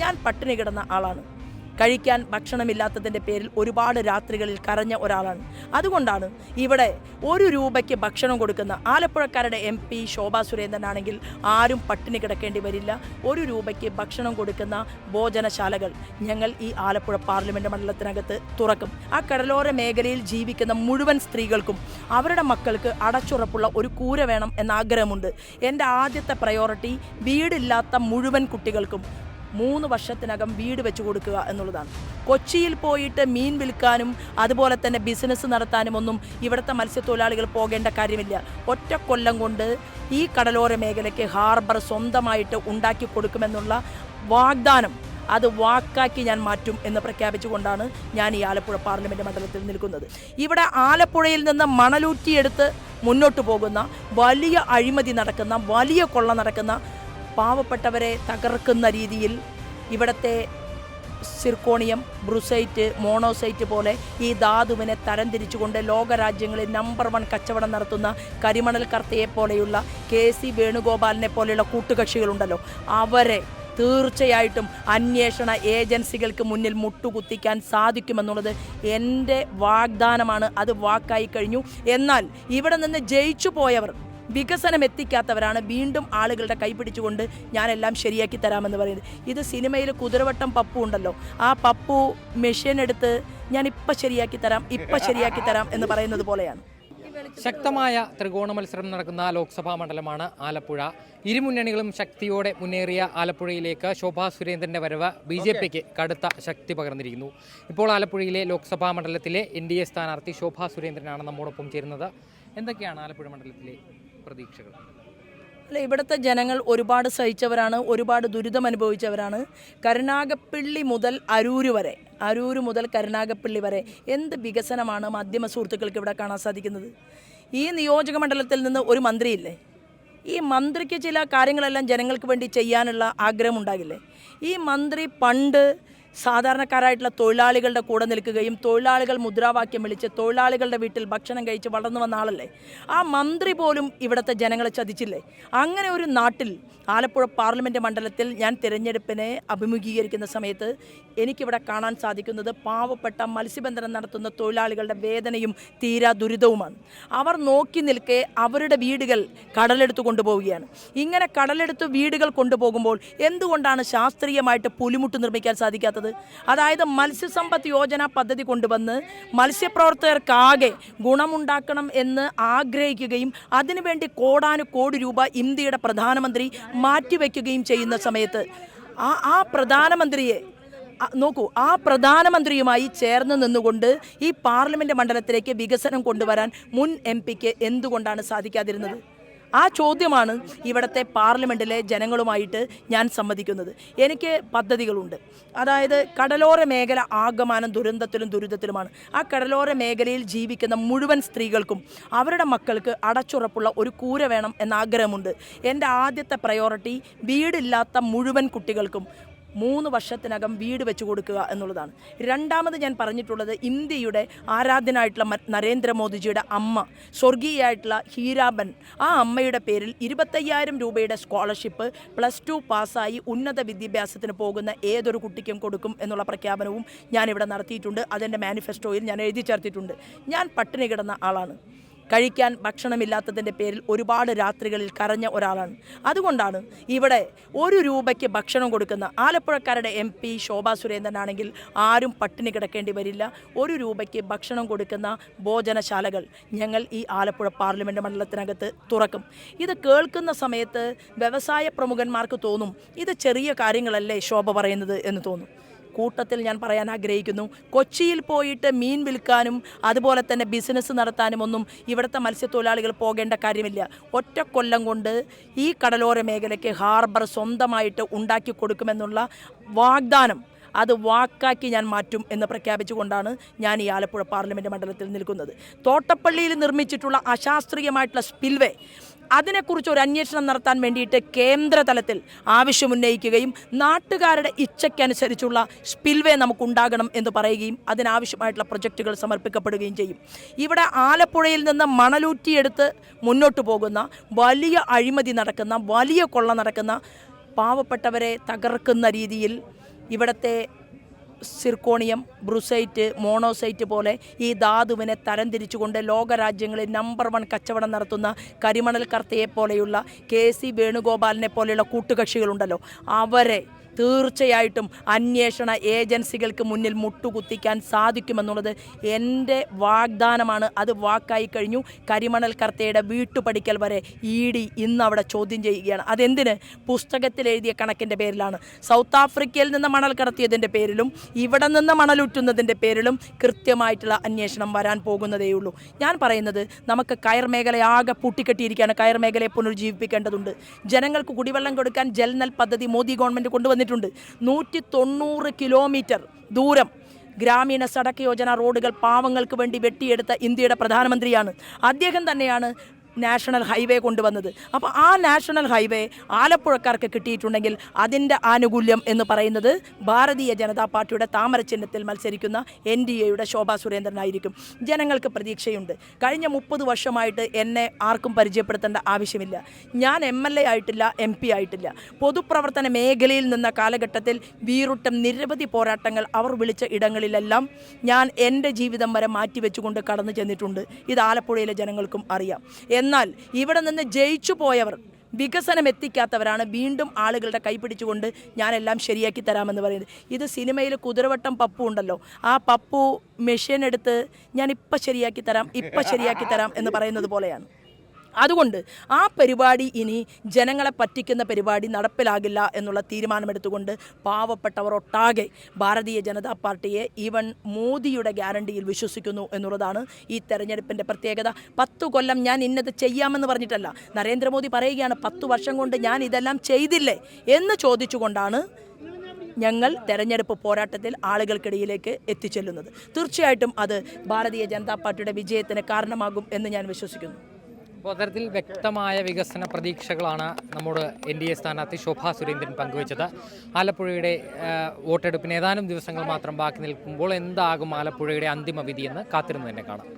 ഞാൻ പട്ടിണി കിടന്ന ആളാണ്. കഴിക്കാൻ ഭക്ഷണമില്ലാത്തതിന്റെ പേരിൽ ഒരുപാട് രാത്രികളിൽ കരഞ്ഞ ഒരാളാണ്. അതുകൊണ്ടാണ് ഇവിടെ ഒരു രൂപയ്ക്ക് ഭക്ഷണം കൊടുക്കുന്ന ആലപ്പുഴക്കാരുടെ എം പി ശോഭാ സുരേന്ദ്രനാണെങ്കിൽ ആരും പട്ടിണി കിടക്കേണ്ടി വരില്ല. ഒരു രൂപയ്ക്ക് ഭക്ഷണം കൊടുക്കുന്ന ഭോജനശാലകൾ ഞങ്ങൾ ഈ ആലപ്പുഴ പാർലമെന്റ് മണ്ഡലത്തിനകത്ത് തുറക്കും. ആ കടലോര മേഖലയിൽ ജീവിക്കുന്ന മുഴുവൻ സ്ത്രീകൾക്കും അവരുടെ മക്കൾക്ക് അടച്ചുറപ്പുള്ള ഒരു കൂര വേണം എന്ന ആഗ്രഹമുണ്ട് എന്റെ ആദ്യത്തെ പ്രയോറിറ്റി വീടില്ലാത്ത മുഴുവൻ കുട്ടികൾക്കും മൂന്ന് വർഷത്തിനകം വീട് വെച്ച് കൊടുക്കുക എന്നുള്ളതാണ്. കൊച്ചിയിൽ പോയിട്ട് മീൻ വിൽക്കാനും അതുപോലെ തന്നെ ബിസിനസ് നടത്താനും ഒന്നും ഇവിടുത്തെ മത്സ്യത്തൊഴിലാളികൾ പോകേണ്ട കാര്യമില്ല. ഒറ്റ കൊല്ലം കൊണ്ട് ഈ കടലോര മേഖലയ്ക്ക് ഹാർബർ സ്വന്തമായിട്ട് ഉണ്ടാക്കി കൊടുക്കുമെന്നുള്ള വാഗ്ദാനം അത് വാക്കാക്കി ഞാൻ മാറ്റും എന്ന് പ്രഖ്യാപിച്ചുകൊണ്ടാണ് ഞാൻ ഈ ആലപ്പുഴ പാർലമെന്റ് മണ്ഡലത്തിൽ നിൽക്കുന്നത്. ഇവിടെ ആലപ്പുഴയിൽ നിന്ന് മണലൂറ്റിയെടുത്ത് മുന്നോട്ട് പോകുന്ന വലിയ അഴിമതി നടക്കുന്ന വലിയ കൊള്ള നടക്കുന്ന പാവപ്പെട്ടവരെ തകർക്കുന്ന രീതിയിൽ ഇവിടുത്തെ സിർക്കോണിയം ബ്രുസൈറ്റ് മോണോസൈറ്റ് പോലെ ഈ ധാതുവിനെ തരംതിരിച്ചുകൊണ്ട് ലോകരാജ്യങ്ങളിൽ നമ്പർ വൺ കച്ചവടം നടത്തുന്ന കരിമണൽ കർത്തയെ പോലെയുള്ള കെ സി വേണുഗോപാലിനെ പോലെയുള്ള കൂട്ടുകക്ഷികളുണ്ടല്ലോ. അവരെ തീർച്ചയായിട്ടും അന്വേഷണ ഏജൻസികൾക്ക് മുന്നിൽ മുട്ടുകുത്തിക്കാൻ സാധിക്കുമെന്നുള്ളത് എന്റെ വാഗ്ദാനമാണ്. അത് വാക്കായി കഴിഞ്ഞു. എന്നാൽ ഇവിടെ നിന്ന് ജയിച്ചു പോയവർ വികസനം എത്തിക്കാത്തവരാണ് വീണ്ടും ആളുകളുടെ കൈപിടിച്ചുകൊണ്ട് ഞാനെല്ലാം ശരിയാക്കി തരാമെന്ന് പറയുന്നത്. ഇത് സിനിമയിൽ കുതിരവട്ടം പപ്പു ഉണ്ടല്ലോ. ആ പപ്പു മെഷീൻ എടുത്ത് ഞാൻ ഇപ്പം ശരിയാക്കി തരാം ഇപ്പം ശരിയാക്കി തരാം എന്ന് പറയുന്നത് പോലെയാണ്. ശക്തമായ ത്രികോണ മത്സരം നടക്കുന്ന ലോക്സഭാ മണ്ഡലമാണ് ആലപ്പുഴ. ഇരുമുന്നണികളും ശക്തിയോടെ മുന്നേറിയ ആലപ്പുഴയിലേക്ക് ശോഭാ സുരേന്ദ്രന്റെ വരവ് ബി ജെ പിക്ക് കടുത്ത ശക്തി പകർന്നിരിക്കുന്നു. ഇപ്പോൾ ആലപ്പുഴയിലെ ലോക്സഭാ മണ്ഡലത്തിലെ എൻ ഡി എ സ്ഥാനാർത്ഥി ശോഭാ സുരേന്ദ്രനാണ് നമ്മോടൊപ്പം ചേരുന്നത്. എന്തൊക്കെയാണ് ആലപ്പുഴ മണ്ഡലത്തിലെ പ്രതീക്ഷകൾ? അല്ല ഇവിടുത്തെ ജനങ്ങൾ ഒരുപാട് സഹിച്ചവരാണ് ഒരുപാട് ദുരിതം അനുഭവിച്ചവരാണ്. കരുനാഗപ്പള്ളി മുതൽ അരൂര് വരെ അരൂര് മുതൽ കരുനാഗപ്പള്ളി വരെ എന്ത് വികസനമാണ് മാധ്യമ സുഹൃത്തുക്കൾക്ക് ഇവിടെ കാണാൻ സാധിക്കുന്നത്? ഈ നിയോജക മണ്ഡലത്തിൽ നിന്ന് ഒരു മന്ത്രിയില്ലേ? ഈ മന്ത്രിക്ക് ചില കാര്യങ്ങളെല്ലാം ജനങ്ങൾക്ക് വേണ്ടി ചെയ്യാനുള്ള ആഗ്രഹം ഉണ്ടാകില്ലേ ഈ മന്ത്രി പണ്ട് സാധാരണക്കാരായിട്ടുള്ള തൊഴിലാളികളുടെ കൂടെ നിൽക്കുകയും തൊഴിലാളികൾ മുദ്രാവാക്യം വിളിച്ച് തൊഴിലാളികളുടെ വീട്ടിൽ ഭക്ഷണം കഴിച്ച് വളർന്നു വന്ന ആളല്ലേ? ആ മന്ത്രി പോലും ഇവിടുത്തെ ജനങ്ങളെ ചതിച്ചില്ലേ? അങ്ങനെ ഒരു നാട്ടിൽ ആലപ്പുഴ പാർലമെന്റ് മണ്ഡലത്തിൽ ഞാൻ തിരഞ്ഞെടുപ്പിനെ അഭിമുഖീകരിക്കുന്ന സമയത്ത് എനിക്കിവിടെ കാണാൻ സാധിക്കുന്നത് പാവപ്പെട്ട മത്സ്യബന്ധനം നടത്തുന്ന തൊഴിലാളികളുടെ വേദനയും തീരാ ദുരിതവുമാണ്. അവർ നോക്കി നിൽക്കെ അവരുടെ വീടുകൾ കടലെടുത്ത് കൊണ്ടുപോവുകയാണ്. ഇങ്ങനെ കടലെടുത്ത് വീടുകൾ കൊണ്ടുപോകുമ്പോൾ എന്തുകൊണ്ടാണ് ശാസ്ത്രീയമായിട്ട് പുലിമുട്ട് നിർമ്മിക്കാൻ സാധിക്കാത്തത്? അതായത് മത്സ്യസമ്പത്ത് യോജന പദ്ധതി കൊണ്ടുവന്ന് മത്സ്യപ്രവർത്തകർക്കാകെ ഗുണമുണ്ടാക്കണം എന്ന് ആഗ്രഹിക്കുകയും അതിനുവേണ്ടി കോടാനുകോടി രൂപ ഇന്ത്യയുടെ പ്രധാനമന്ത്രി മാറ്റിവെക്കുകയും ചെയ്യുന്ന സമയത്ത് ആ ആ പ്രധാനമന്ത്രിയെ നോക്കൂ ആ പ്രധാനമന്ത്രിയുമായി ചേർന്ന് നിന്നുകൊണ്ട് ഈ പാർലമെന്റ് മണ്ഡലത്തിലേക്ക് വികസനം കൊണ്ടുവരാൻ മുൻ എം പിക്ക് എന്തുകൊണ്ടാണ് സാധിക്കാതിരുന്നത്? ആ ചോദ്യമാണ് ഇവിടുത്തെ പാർലമെന്റിലെ ജനങ്ങളുമായിട്ട് ഞാൻ സംവദിക്കുന്നത്. എനിക്ക് പദ്ധതികളുണ്ട്. അതായത് കടലോര മേഖല ആഗമാനം ദുരന്തത്തിലും ദുരിതത്തിലുമാണ്. ആ കടലോര മേഖലയിൽ ജീവിക്കുന്ന മുഴുവൻ സ്ത്രീകൾക്കും അവരുടെ മക്കൾക്ക് അടച്ചുറപ്പുള്ള ഒരു കൂര വേണം എന്ന ആഗ്രഹമുണ്ട് എന്റെ ആദ്യത്തെ പ്രയോറിറ്റി വീടില്ലാത്ത മുഴുവൻ കുട്ടികൾക്കും മൂന്ന് വർഷത്തിനകം വീട് വെച്ചു കൊടുക്കുക എന്നുള്ളതാണ്. രണ്ടാമത് ഞാൻ പറഞ്ഞിട്ടുള്ളത് ഇന്ത്യയുടെ ആരാധ്യനായിട്ടുള്ള നരേന്ദ്രമോദിജിയുടെ അമ്മ സ്വർഗീയായിട്ടുള്ള ഹീരാബൻ. ആ അമ്മയുടെ പേരിൽ ഇരുപത്തയ്യായിരം രൂപയുടെ സ്കോളർഷിപ്പ് പ്ലസ് ടു പാസ്സായി ഉന്നത വിദ്യാഭ്യാസത്തിന് പോകുന്ന ഏതൊരു കുട്ടിക്കും കൊടുക്കും എന്നുള്ള പ്രഖ്യാപനവും ഞാനിവിടെ നടത്തിയിട്ടുണ്ട്. അതെന്റെ മാനിഫെസ്റ്റോയിൽ ഞാൻ എഴുതി ചേർത്തിട്ടുണ്ട്. ഞാൻ പട്ടിണി കിടന്ന ആളാണ്. കഴിക്കാൻ ഭക്ഷണമില്ലാത്തതിന്റെ പേരിൽ ഒരുപാട് രാത്രികളിൽ കരഞ്ഞ ഒരാളാണ്. അതുകൊണ്ടാണ് ഇവിടെ ഒരു രൂപയ്ക്ക് ഭക്ഷണം കൊടുക്കുന്ന ആലപ്പുഴക്കാരുടെ എം പി ശോഭാ സുരേന്ദ്രനാണെങ്കിൽ ആരും പട്ടിണി കിടക്കേണ്ടി വരില്ല. ഒരു രൂപയ്ക്ക് ഭക്ഷണം കൊടുക്കുന്ന ഭോജനശാലകൾ ഞങ്ങൾ ഈ ആലപ്പുഴ പാർലമെന്റ് മണ്ഡലത്തിനകത്ത് തുറക്കും. ഇത് കേൾക്കുന്ന സമയത്ത് വ്യവസായ പ്രമുഖന്മാർക്ക് തോന്നും ഇത് ചെറിയ കാര്യങ്ങളല്ലേ ശോഭ പറയുന്നത് എന്ന് തോന്നും. കൂട്ടത്തിൽ ഞാൻ പറയാൻ ആഗ്രഹിക്കുന്നു. കൊച്ചിയിൽ പോയിട്ട് മീൻ വിൽക്കാനും അതുപോലെ തന്നെ ബിസിനസ് നടത്താനും ഒന്നും ഇവിടുത്തെ മത്സ്യത്തൊഴിലാളികൾ പോകേണ്ട കാര്യമില്ല. ഒറ്റ കൊല്ലം കൊണ്ട് ഈ കടലോര മേഖലയ്ക്ക് ഹാർബർ സ്വന്തമായിട്ട് ഉണ്ടാക്കി കൊടുക്കുമെന്നുള്ള വാഗ്ദാനം അത് വാക്കാക്കി ഞാൻ മാറ്റും എന്ന് പ്രഖ്യാപിച്ചുകൊണ്ടാണ് ഞാൻ ഈ ആലപ്പുഴ പാർലമെന്റ് മണ്ഡലത്തിൽ നിൽക്കുന്നത്. തോട്ടപ്പള്ളിയിൽ നിർമ്മിച്ചിട്ടുള്ള അശാസ്ത്രീയമായിട്ടുള്ള സ്പിൽവേ അതിനെക്കുറിച്ച് ഒരു അന്വേഷണം നടത്താൻ വേണ്ടിയിട്ട് കേന്ദ്രതലത്തിൽ ആവശ്യമുന്നയിക്കുകയും നാട്ടുകാരുടെ ഇച്ഛയ്ക്കനുസരിച്ചുള്ള സ്പിൽവേ നമുക്കുണ്ടാകണം എന്ന് പറയുകയും അതിനാവശ്യമായിട്ടുള്ള പ്രൊജക്റ്റുകൾ സമർപ്പിക്കപ്പെടുകയും ചെയ്യും. ഇവിടെ ആലപ്പുഴയിൽ നിന്ന് മണലൂറ്റിയെടുത്ത് മുന്നോട്ട് പോകുന്ന വലിയ അഴിമതി നടക്കുന്ന വലിയ കൊള്ള നടക്കുന്ന പാവപ്പെട്ടവരെ തകർക്കുന്ന രീതിയിൽ ഇവിടുത്തെ സിർക്കോണിയം ബ്രുസൈറ്റ് മോണോസൈറ്റ് പോലെ ഈ ധാതുവിനെ തരംതിരിച്ചുകൊണ്ട് ലോകരാജ്യങ്ങളിൽ നമ്പർ വൺ കച്ചവടം നടത്തുന്ന കരിമണൽ കർത്തയെ പോലെയുള്ള കെ സി വേണുഗോപാലിനെ പോലെയുള്ള കൂട്ടുകക്ഷികളുണ്ടല്ലോ. അവരെ തീർച്ചയായിട്ടും അന്വേഷണ ഏജൻസികൾക്ക് മുന്നിൽ മുട്ടുകുത്തിക്കാൻ സാധിക്കുമെന്നുള്ളത് എന്റെ വാഗ്ദാനമാണ്. അത് വാക്കായി കഴിഞ്ഞു. കരിമണൽ കർത്തയുടെ വീട്ടുപടിക്കൽ വരെ ഇ ഡി ഇന്ന് അവിടെ ചോദ്യം ചെയ്യുകയാണ്. അതെന്തിന്? പുസ്തകത്തിൽ എഴുതിയ കണക്കിന്റെ പേരിലാണ്. സൗത്ത് ആഫ്രിക്കയിൽ നിന്ന് മണൽ കടത്തിയതിന്റെ പേരിലും ഇവിടെ നിന്ന് മണലുറ്റുന്നതിന്റെ പേരിലും കൃത്യമായിട്ടുള്ള അന്വേഷണം വരാൻ പോകുന്നതേയുള്ളൂ. ഞാൻ പറയുന്നത് നമുക്ക് കയർ മേഖല ആകെ പൂട്ടിക്കെട്ടിയിരിക്കുകയാണ്. കയർ മേഖലയെ പുനരുജ്ജീവിപ്പിക്കേണ്ടതുണ്ട്. ജനങ്ങൾക്ക് കുടിവെള്ളം കൊടുക്കാൻ ജൽനൽ പദ്ധതി മോദി ഗവൺമെന്റ് കൊണ്ടുവന്നിട്ടുണ്ട് നൂറ്റി തൊണ്ണൂറ് കിലോമീറ്റർ ദൂരം ഗ്രാമീണ സടക്ക് യോജന റോഡുകൾ പാവങ്ങൾക്ക് വേണ്ടി വെട്ടിയെടുത്ത ഇന്ത്യയുടെ പ്രധാനമന്ത്രിയാണ്. അദ്ദേഹം തന്നെയാണ് നാഷണൽ ഹൈവേ കൊണ്ടുവന്നത്. അപ്പോൾ ആ നാഷണൽ ഹൈവേ ആലപ്പുഴക്കാർക്ക് കിട്ടിയിട്ടുണ്ടെങ്കിൽ അതിന്റെ ആനുകൂല്യം എന്ന് പറയുന്നത് ഭാരതീയ ജനതാ പാർട്ടിയുടെ താമര ചിഹ്നത്തിൽ മത്സരിക്കുന്ന എൻ ഡി എയുടെ ശോഭാ സുരേന്ദ്രനായിരിക്കും. ജനങ്ങൾക്ക് പ്രതീക്ഷയുണ്ട്. കഴിഞ്ഞ മുപ്പത് വർഷമായിട്ട് എന്നെ ആർക്കും പരിചയപ്പെടുത്തേണ്ട ആവശ്യമില്ല. ഞാൻ എം എൽ എ ആയിട്ടില്ല എം പി ആയിട്ടില്ല. പൊതുപ്രവർത്തന മേഖലയിൽ നിന്ന കാലഘട്ടത്തിൽ വീറുട്ടം നിരവധി പോരാട്ടങ്ങൾ അവർ വിളിച്ച ഇടങ്ങളിലെല്ലാം ഞാൻ എന്റെ ജീവിതം വരെ മാറ്റിവെച്ചുകൊണ്ട് കടന്നു ചെന്നിട്ടുണ്ട്. ഇത് ആലപ്പുഴയിലെ ജനങ്ങൾക്കും അറിയാം. എന്നാൽ ഇവിടെ നിന്ന് ജയിച്ചു പോയവർ വികസനം എത്തിക്കാത്തവരാണ് വീണ്ടും ആളുകളുടെ കൈപിടിച്ചുകൊണ്ട് ഞാനെല്ലാം ശരിയാക്കി തരാമെന്ന് പറയുന്നത്. ഇത് സിനിമയിൽ കുതിരവട്ടം പപ്പു ഉണ്ടല്ലോ. ആ പപ്പു മെഷീൻ എടുത്ത് ഞാൻ ഇപ്പം ശരിയാക്കി തരാം ഇപ്പം ശരിയാക്കി തരാം എന്ന് പറയുന്നത് പോലെയാണ്. അതുകൊണ്ട് ആ പരിപാടി ഇനി ജനങ്ങളെ പറ്റിക്കുന്ന പരിപാടി നടപ്പിലാകില്ല എന്നുള്ള തീരുമാനമെടുത്തുകൊണ്ട് പാവപ്പെട്ടവർ ഒട്ടാകെ ഭാരതീയ ജനതാ പാർട്ടിയെ ഈവൻ മോദിയുടെ ഗ്യാരണ്ടിയിൽ വിശ്വസിക്കുന്നു എന്നുള്ളതാണ് ഈ തെരഞ്ഞെടുപ്പിന്റെ പ്രത്യേകത. പത്തു കൊല്ലം ഞാൻ ഇന്നത് ചെയ്യാമെന്ന് പറഞ്ഞിട്ടല്ല. നരേന്ദ്രമോദി പറയുകയാണ് പത്തു വർഷം കൊണ്ട് ഞാൻ ഇതെല്ലാം ചെയ്തില്ലേ? എന്ന് ചോദിച്ചുകൊണ്ടാണ് ഞങ്ങൾ തെരഞ്ഞെടുപ്പ് പോരാട്ടത്തിൽ ആളുകൾക്കിടയിലേക്ക് എത്തിച്ചെല്ലുന്നത്. തീർച്ചയായിട്ടും അത് ഭാരതീയ ജനതാ പാർട്ടിയുടെ വിജയത്തിന് കാരണമാകും എന്ന് ഞാൻ വിശ്വസിക്കുന്നു. അത്തരത്തിൽ വ്യക്തമായ വികസന പ്രതീക്ഷകളാണ് നമ്മുടെ എൻ ഡി എ സ്ഥാനാർത്ഥി ശോഭാ സുരേന്ദ്രൻ പങ്കുവച്ചത്. ആലപ്പുഴയുടെ വോട്ടെടുപ്പിന് ഏതാനും ദിവസങ്ങൾ മാത്രം ബാക്കി നിൽക്കുമ്പോൾ എന്താകും ആലപ്പുഴയുടെ അന്തിമ വിധിയെന്ന് കാത്തിരുന്ന് തന്നെ കാണാം.